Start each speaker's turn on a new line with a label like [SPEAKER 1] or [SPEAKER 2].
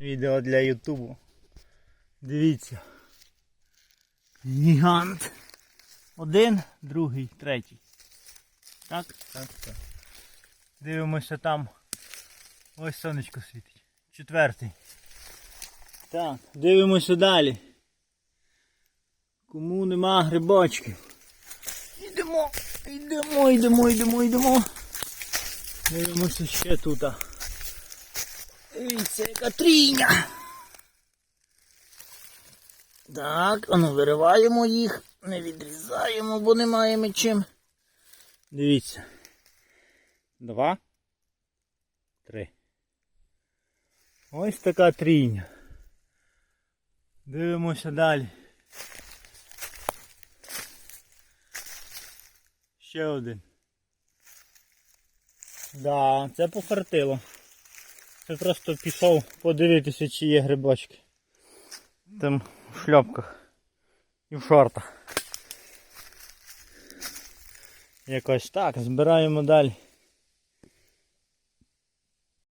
[SPEAKER 1] Відео для Ютубу. Дивіться. Гігант. Один, другий, третій. Так? Так, так. Дивимося там. Ось сонечко світить. Четвертий. Так, дивимося далі. Кому нема грибочків. Йдемо, йдемо, йдемо, йдемо, йдемо. Дивимося ще тут. Дивіться, яка трійня. Так, а ну вириваємо їх, не відрізаємо, бо не маємо чим. Дивіться. Два. Три. Ось така трійня. Дивимося далі. Ще один. Да, це пофартило. Це просто пішов подивитися, чи є грибочки. Там в шльопках і в шортах. Якось так, збираємо далі.